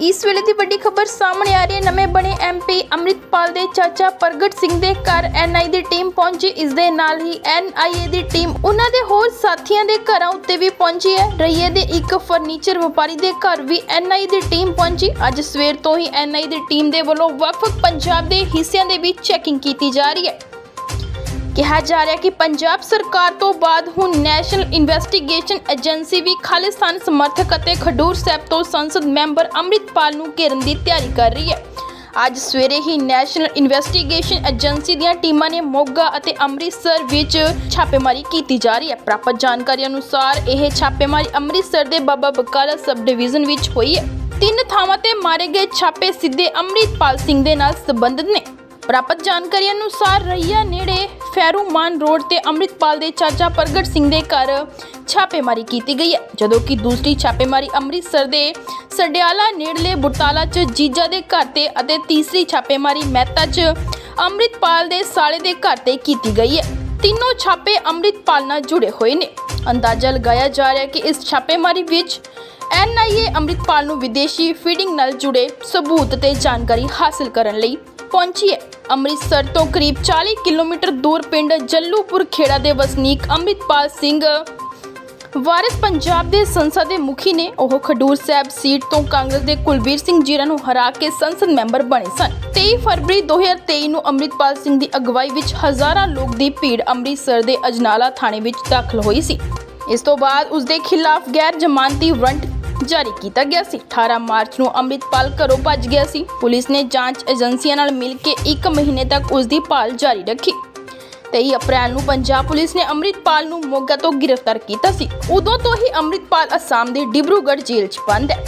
ਇਸ ਵੇਲੇ ਦੀ ਵੱਡੀ ਖਬਰ ਸਾਹਮਣੇ ਆ ਰਹੀ ਹੈ। ਨਵੇਂ ਬਣੇ ਐਮਪੀ ਅੰਮ੍ਰਿਤਪਾਲ ਦੇ ਚਾਚਾ ਪ੍ਰਗਟ ਸਿੰਘ ਦੇ ਘਰ ਐਨਆਈ ਦੀ ਟੀਮ ਪਹੁੰਚੀ। ਇਸ ਦੇ ਨਾਲ ਹੀ ਐਨਆਈਏ ਦੀ ਟੀਮ ਉਹਨਾਂ ਦੇ ਹੋਰ ਸਾਥੀਆਂ ਦੇ ਘਰਾਂ ਉੱਤੇ ਵੀ ਪਹੁੰਚੀ ਹੈ। ਰਈਏ ਦੇ ਇੱਕ ਫਰਨੀਚਰ ਵਪਾਰੀ ਦੇ ਘਰ ਵੀ ਐਨਆਈ ਦੀ ਟੀਮ ਪਹੁੰਚੀ। ਅੱਜ ਸਵੇਰ ਤੋਂ ਹੀ ਐਨਆਈ ਦੀ ਟੀਮ ਦੇ ਵੱਲੋਂ ਵੱਖ-ਵੱਖ ਪੰਜਾਬ ਦੇ ਹਿੱਸਿਆਂ ਦੇ ਵਿੱਚ ਚੈਕਿੰਗ ਕੀਤੀ ਜਾ ਰਹੀ ਹੈ। ਕਿਹਾ ਜਾ ਰਿਹਾ ਕਿ ਪੰਜਾਬ ਸਰਕਾਰ ਤੋਂ ਬਾਅਦ ਹੁਣ ਨੈਸ਼ਨਲ ਇਨਵੈਸਟੀਗੇਸ਼ਨ ਏਜੰਸੀ ਵੀ ਖਾਲਿਸਤਾਨ ਸਮਰਥਕ ਅਤੇ ਖਡੂਰ ਸਾਹਿਬ ਤੋਂ ਸੰਸਦ ਮੈਂਬਰ ਅੰਮ੍ਰਿਤਪਾਲ ਨੂੰ ਘੇਰਨ ਦੀ ਤਿਆਰੀ ਕਰ ਰਹੀ ਹੈ। ਅੱਜ ਸਵੇਰੇ ਹੀ ਨੈਸ਼ਨਲ ਇਨਵੈਸਟੀਗੇਸ਼ਨ ਏਜੰਸੀ ਦੀਆਂ ਟੀਮਾਂ ਨੇ ਮੋਗਾ ਅਤੇ ਅੰਮ੍ਰਿਤਸਰ ਵਿੱਚ ਛਾਪੇਮਾਰੀ ਕੀਤੀ ਜਾ ਰਹੀ ਹੈ। ਪ੍ਰਾਪਤ ਜਾਣਕਾਰੀ ਅਨੁਸਾਰ ਇਹ ਛਾਪੇਮਾਰੀ ਅੰਮ੍ਰਿਤਸਰ ਦੇ ਬਾਬਾ ਬਕਾਲਾ ਸਬ ਡਿਵੀਜ਼ਨ ਵਿੱਚ ਹੋਈ ਹੈ। ਤਿੰਨ ਥਾਵਾਂ ਤੇ ਮਾਰੇ ਗਏ ਛਾਪੇ ਸਿੱਧੇ ਅੰਮ੍ਰਿਤਪਾਲ ਸਿੰਘ ਦੇ ਨਾਲ ਸੰਬੰਧਿਤ ਨੇ। ਪ੍ਰਾਪਤ ਜਾਣਕਾਰੀ ਅਨੁਸਾਰ ਰਈਆ ਨੇੜੇ ਫੈਰੂਮਾਨ ਰੋਡ ਤੇ ਅੰਮ੍ਰਿਤਪਾਲ ਦੇ ਚਾਚਾ ਪ੍ਰਗਟ ਸਿੰਘ ਦੇ ਘਰ ਛਾਪੇਮਾਰੀ ਕੀਤੀ ਗਈ ਹੈ, ਜਦੋਂ ਕਿ ਦੂਸਰੀ ਛਾਪੇਮਾਰੀ ਅੰਮ੍ਰਿਤਸਰ ਦੇ ਸਡਿਆਲਾ ਨੇੜਲੇ ਬੁਟਾਲਾ 'ਚ ਜੀਜਾ ਦੇ ਘਰ ਤੇ ਅਤੇ ਤੀਸਰੀ ਛਾਪੇਮਾਰੀ ਮਹਿਤਾ 'ਚ ਅੰਮ੍ਰਿਤਪਾਲ ਦੇ ਸਾਲੇ ਦੇ ਘਰ ਤੇ ਕੀਤੀ ਗਈ ਹੈ। ਤਿੰਨੋਂ ਛਾਪੇ ਅੰਮ੍ਰਿਤਪਾਲ ਨਾਲ ਜੁੜੇ ਹੋਏ ਨੇ। ਅੰਦਾਜ਼ਾ ਲਗਾਇਆ ਜਾ ਰਿਹਾ ਹੈ ਕਿ ਇਸ ਛਾਪੇਮਾਰੀ ਵਿੱਚ ਐਨਆਈਏ ਅੰਮ੍ਰਿਤਪਾਲ ਨੂੰ ਵਿਦੇਸ਼ੀ ਫੀਡਿੰਗ ਨਾਲ ਜੁੜੇ ਸਬੂਤ ਤੇ ਜਾਣਕਾਰੀ ਹਾਸਲ ਕਰਨ ਲਈ ਪਹੁੰਚੀ ਹੈ। ਅੰਮ੍ਰਿਤਸਰ ਤੋਂ ਕਰੀਬ 40 ਕਿਲੋਮੀਟਰ ਦੂਰ ਪਿੰਡ ਜੱਲੂਪੁਰ ਖੇੜਾ ਦੇ ਵਸਨੀਕ ਅੰਮ੍ਰਿਤਪਾਲ ਸਿੰਘ ਵਾਰਿਸ ਪੰਜਾਬ ਦੇ ਸੰਸਦ ਦੇ ਮੁਖੀ ਨੇ। ਉਹ ਖਡੂਰ ਸਾਹਿਬ ਸੀਟ ਤੋਂ ਕਾਂਗਰਸ ਦੇ ਕੁਲਬੀਰ ਸਿੰਘ ਜੀਰਾ ਨੂੰ ਹਰਾ ਕੇ ਸੰਸਦ ਮੈਂਬਰ ਬਣੇ ਸਨ। 23 ਫਰਵਰੀ 2023 ਨੂੰ ਅੰਮ੍ਰਿਤਪਾਲ ਸਿੰਘ ਦੀ ਅਗਵਾਈ ਵਿੱਚ ਹਜ਼ਾਰਾਂ ਲੋਕ ਦੀ ਭੀੜ ਅੰਮ੍ਰਿਤਸਰ ਦੇ ਅਜਨਾਲਾ ਥਾਣੇ ਵਿੱਚ ਦਾਖਲ ਹੋਈ ਸੀ। ਇਸ ਤੋਂ ਬਾਅਦ ਉਸ ਦੇ ਖਿਲਾਫ ਗੈਰ ਜ਼ਮਾਨਤੀ ਵਾਰੰਟ ਜਾਰੀ ਕੀਤਾ ਗਿਆ ਸੀ। 18 ਮਾਰਚ ਨੂੰ ਅੰਮ੍ਰਿਤਪਾਲ ਘਰੋਂ ਭੱਜ ਗਿਆ ਸੀ। ਪੁਲਿਸ ਨੇ ਜਾਂਚ ਏਜੰਸੀਆਂ ਨਾਲ ਮਿਲ ਕੇ 1 ਮਹੀਨੇ ਤੱਕ ਉਸ ਦੀ ਭਾਲ ਜਾਰੀ ਰੱਖੀ। 23 ਅਪ੍ਰੈਲ ਨੂੰ ਪੰਜਾਬ ਪੁਲਿਸ ਨੇ ਅੰਮ੍ਰਿਤਪਾਲ ਨੂੰ ਮੋਗਾ ਤੋਂ ਗ੍ਰਿਫਤਾਰ ਕੀਤਾ ਸੀ। ਉਦੋਂ ਤੋਂ ਹੀ ਅੰਮ੍ਰਿਤਪਾਲ ਅਸਾਮ ਦੇ ਡਿਬਰੂਗੜ੍ਹ ਜੇਲ੍ਹ 'ਚ ਬੰਦ ਹੈ।